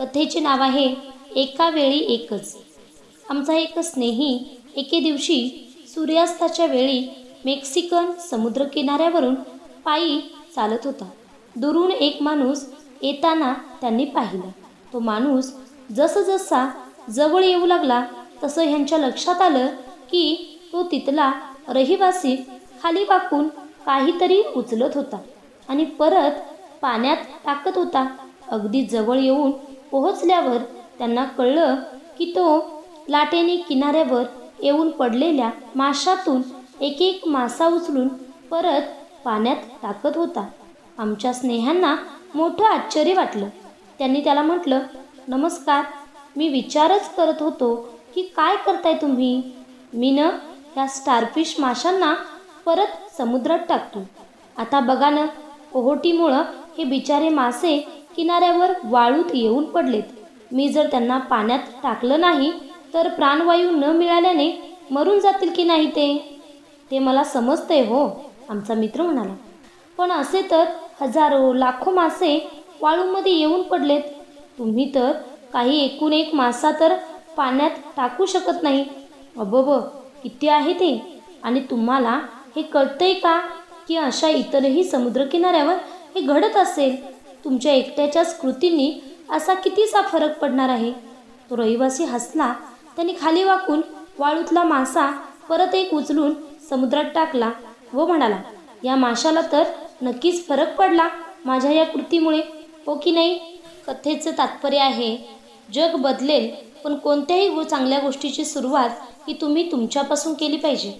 कथेचे नाव आहे एका वेळी एकच. आमचा एक स्नेही एके दिवशी सूर्यास्ताच्या वेळी मेक्सिकन समुद्रकिनाऱ्यावरून पायी चालत होता. दुरून एक माणूस येताना त्यांनी पाहिलं. तो माणूस जसजसा जवळ येऊ लागला तसं ह्यांच्या लक्षात आलं की तो तिथला रहिवासी खाली वाकून काहीतरी उचलत होता आणि परत पाण्यात टाकत होता. अगदी जवळ येऊन पोहोचल्यावर त्यांना कळलं की तो लाटेने किनाऱ्यावर येऊन पडलेल्या माशातून एक एक मासा उचलून परत पाण्यात टाकत होता. आमच्या स्नेहांना मोठं आश्चर्य वाटलं. त्यांनी त्याला म्हटलं नमस्कार मी विचारच करत होतो की काय करताय तुम्ही? मी न ह्या स्टारफिश माशांना परत समुद्रात टाकतो. आता बघा ना ओहोटीमुळं हे बिचारे मासे किनाऱ्यावर वाळूत येऊन पडलेत. मी जर त्यांना पाण्यात टाकलं नाही तर प्राणवायू न मिळाल्याने मरून जातील की नाही ते? ते मला समजतंय हो आमचा मित्र म्हणाला. पण असे तर हजारो लाखो मासे वाळूमध्ये येऊन पडलेत. तुम्ही तर काही एकूण एक मासा तर पाण्यात टाकू शकत नाही. अबब किती आहे ते? आणि तुम्हाला हे कळतंय का? की अशा इतरही समुद्रकिनाऱ्यावर हे घडत असेल? तुमच्या एकट्याच्याच कृतींनी असा कितीसा फरक पडणार आहे? तो रहिवासी हसला त्यांनी खाली वाकून वाळूतला मासा परत एक उचलून समुद्रात टाकला व म्हणाला या माशाला तर नक्कीच फरक पडला माझ्या या कृतीमुळे हो की नाही? कथेचं तात्पर्य आहे जग बदलेल पण कोणत्याही चांगल्या गोष्टीची सुरुवात ही तुम्ही तुमच्यापासून केली पाहिजे.